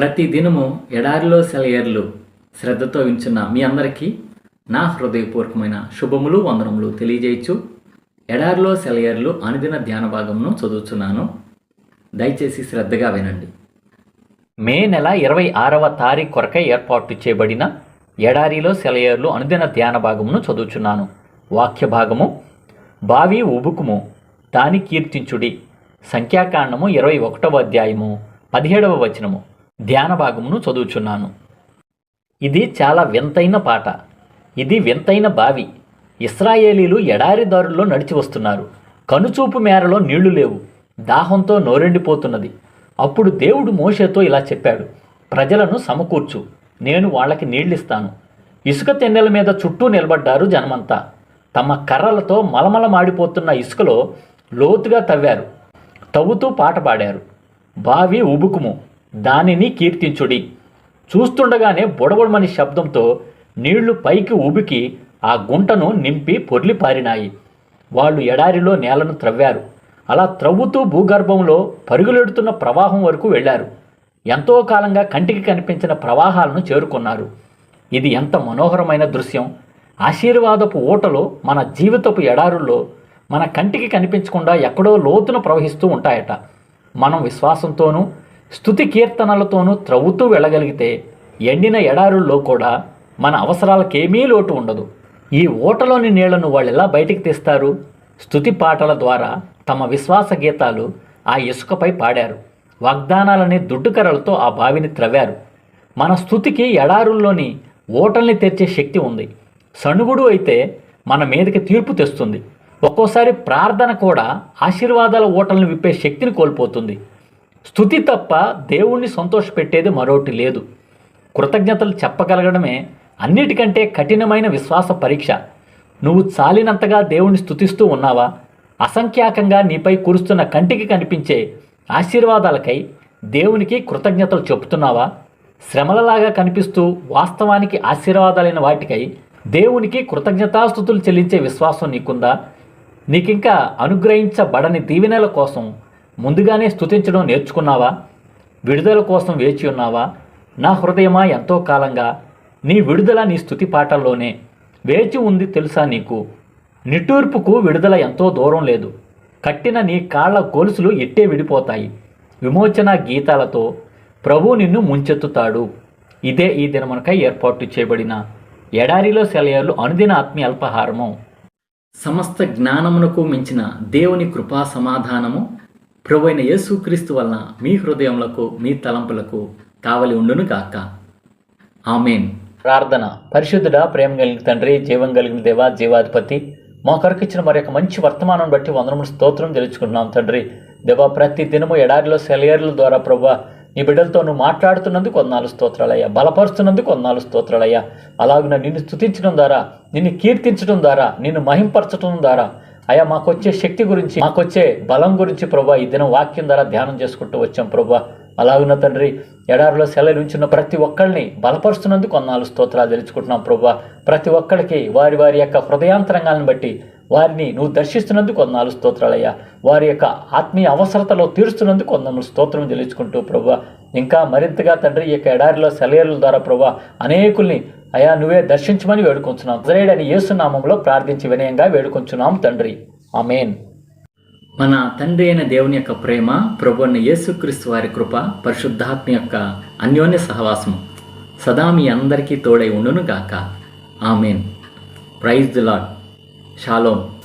ప్రతి దినము ఎడారిలో సెలయర్లు శ్రద్ధతో వించున్న మీ అందరికీ నా హృదయపూర్వకమైన శుభములు వందనములు తెలియజేయచ్చు. ఎడారిలో సెలయర్లు అనుదిన ధ్యాన భాగమును చదువుతున్నాను దయచేసి శ్రద్ధగా వినండి. మే నెల ఇరవై ఆరవ తారీఖు కొరకై ఏర్పాటు చేయబడిన ఎడారిలో సెలయర్లు అనుదిన ధ్యాన భాగమును చదువుచున్నాను. వాక్య భాగము బావి ఉబుకుము దాని కీర్తించుడి సంఖ్యాకాండము ఇరవై ఒకటవ అధ్యాయము పదిహేడవ వచనము. ధ్యాన భాగమును చదువుచున్నాను. ఇది చాలా వింతైన పాట. ఇది వింతైన బావి. ఇస్రాయేలీలు ఎడారి దారుల్లో నడిచి వస్తున్నారు. కనుచూపు మేరలో నీళ్ళు లేవు. దాహంతో నోరెండిపోతున్నది. అప్పుడు దేవుడు మోషేతో ఇలా చెప్పాడు ప్రజలను సమకూర్చు. నేను వాళ్ళకి నీళ్ళిస్తాను. ఇసుక తెన్నెల మీద చుట్టూ నిలబడ్డారు జనమంతా. తమ కర్రలతో మలమల మాడిపోతున్న ఇసుకలో లోతుగా తవ్వారు. తవ్వుతూ పాట పాడారు. బావి ఉబుకుము దానిని కీర్తించుడి. చూస్తుండగానే బుడబుడమని శబ్దంతో నీళ్ళు పైకి ఉబికి ఆ గుంటను నింపి పొర్లి పారినాయి. వాళ్ళు ఎడారిలో నేలను త్రవ్వారు. అలా త్రవ్వుతూ భూగర్భంలో పరుగులెడుతున్న ప్రవాహం వరకు వెళ్ళారు. ఎంతో కాలంగా కంటికి కనిపించిన ప్రవాహాలను చేరుకున్నారు. ఇది ఎంత మనోహరమైన దృశ్యం! ఆశీర్వాదపు ఊటలు మన జీవితపు ఎడారుల్లో మన కంటికి కనిపించకుండా ఎక్కడో లోతున ప్రవహిస్తూ ఉంటాయట. మనం విశ్వాసంతోనూ స్థుతి కీర్తనలతోనూ త్రవ్వుతూ వెళ్ళగలిగితే ఎండిన ఎడారుల్లో కూడా మన అవసరాలకేమీ లోటు ఉండదు. ఈ ఊటలోని నీళ్ళను వాళ్ళు ఎలా బయటికి తీస్తారు? స్థుతి పాటల ద్వారా తమ విశ్వాస గీతాలు ఆ ఇసుకపై పాడారు. వాగ్దానాలనే దుడ్డుకరలతో ఆ బావిని త్రవ్వారు. మన స్థుతికి ఎడారుల్లోని ఓటల్ని తెరిచే శక్తి ఉంది. సణుగుడు అయితే మన మీదకి తీర్పు తెస్తుంది. ఒక్కోసారి ప్రార్థన కూడా ఆశీర్వాదాల ఓటల్ని విప్పే శక్తిని కోల్పోతుంది. స్థుతి తప్ప దేవుణ్ణి సంతోషపెట్టేది మరొకటి లేదు. కృతజ్ఞతలు చెప్పగలగడమే అన్నిటికంటే కఠినమైన విశ్వాస పరీక్ష. నువ్వు చాలినంతగా దేవుణ్ణి స్థుతిస్తూ ఉన్నావా? అసంఖ్యాకంగా నీపై కురుస్తున్న కంటికి కనిపించే ఆశీర్వాదాలకై దేవునికి కృతజ్ఞతలు చెబుతున్నావా? శ్రమలలాగా కనిపిస్తూ వాస్తవానికి ఆశీర్వాదాలైన వాటికై దేవునికి కృతజ్ఞతాస్థుతులు చెల్లించే విశ్వాసం నీకుందా? నీకింకా అనుగ్రహించబడని దీవెనల కోసం ముందుగానే స్తుతించడం నేర్చుకున్నావా? విడుదల కోసం వేచి ఉన్నావా? నా హృదయమా ఎంతో కాలంగా? నీ విడుదల నీ స్థుతి పాటల్లోనే. వేచి ఉంది తెలుసా నీకు? నిట్టూర్పుకు విడుదల ఎంతో దూరం లేదు. కట్టిన నీ కాళ్ళ గొలుసులు ఎట్టే విడిపోతాయి? విమోచన గీతాలతో ప్రభు నిన్ను ముంచెత్తుతాడు. ఇదే ఈ దినమునకై ఏర్పాటు చేయబడిన ఎడారిలో సెలయర్లు అనుదిన ఆత్మీయ అల్పహారము. సమస్త జ్ఞానమునకు మించిన దేవుని కృపా సమాధానము ప్రభువైన యేసుక్రీస్తు వలన మీ హృదయములకు మీ తలంపులకు కావలి ఉండును గాక. ఆమెన్. ప్రార్థన. పరిశుద్ధుడా ప్రేమ కలిగిన తండ్రి జీవం కలిగిన దేవా జీవాధిపతి మా కొరకు ఇచ్చిన మరి యొక్క మంచి వర్తమానం బట్టి వందనములు స్తోత్రం తెలుసుకుంటున్నాం తండ్రి. దేవా ప్రతి దినము ఎడారిలో సెలయర్ల ద్వారా ప్రభా నీ బిడ్డలతో నువ్వు మాట్లాడుతున్నందుకు కొన్నాళ్ళు స్తోత్రాలయ్యా. బలపరుస్తున్నందుకు కొన్నాళ్ళు స్తోత్రాలయ్యా. అలాగున నిన్ను స్తుతించడం ద్వారా నిన్ను కీర్తించడం ద్వారా నిన్ను మహింపరచడం ద్వారా అయ్యా మాకొచ్చే శక్తి గురించి మాకొచ్చే బలం గురించి ప్రభా ఈ దినం వాక్యం ద్వారా ధ్యానం చేసుకుంటూ వచ్చాం ప్రభా. అలాగున్న తండ్రి ఎడారిలో సెలవు ఉంచిన ప్రతి ఒక్కరిని బలపరుస్తున్నందుకు కొన్నాళ్ళు స్తోత్రాలు తెలుసుకుంటున్నాం ప్రభా. ప్రతి ఒక్కరికి వారి వారి యొక్క హృదయాంతరంగాలను బట్టి వారిని నువ్వు దర్శిస్తున్నందుకు కొన్నాళ్ళు స్తోత్రాలయ్యా వారి యొక్క ఆత్మీయ అవసరతలో తీరుస్తున్నందుకు కొందరు స్తోత్రం తెలుసుకుంటూ ప్రభా. ఇంకా మరింతగా తండ్రి ఈ యొక్క ఎడారిలో సెలయర్ల ద్వారా ప్రభా అనేకుల్ని అయా నువ్వే దర్శించమని వేడుకొంచున్నాం. జరేడని యేసునామంలో ప్రార్థించి వినయంగా వేడుకొంచున్నాం తండ్రి. ఆమెన్. మన తండ్రి అయిన దేవుని యొక్క ప్రేమ ప్రభు యేసుక్రీస్తు వారి కృప పరిశుద్ధాత్మ యొక్క అన్యోన్య సహవాసము సదా మీ అందరికీ తోడై ఉండును గాక amen. Praise the lord shalom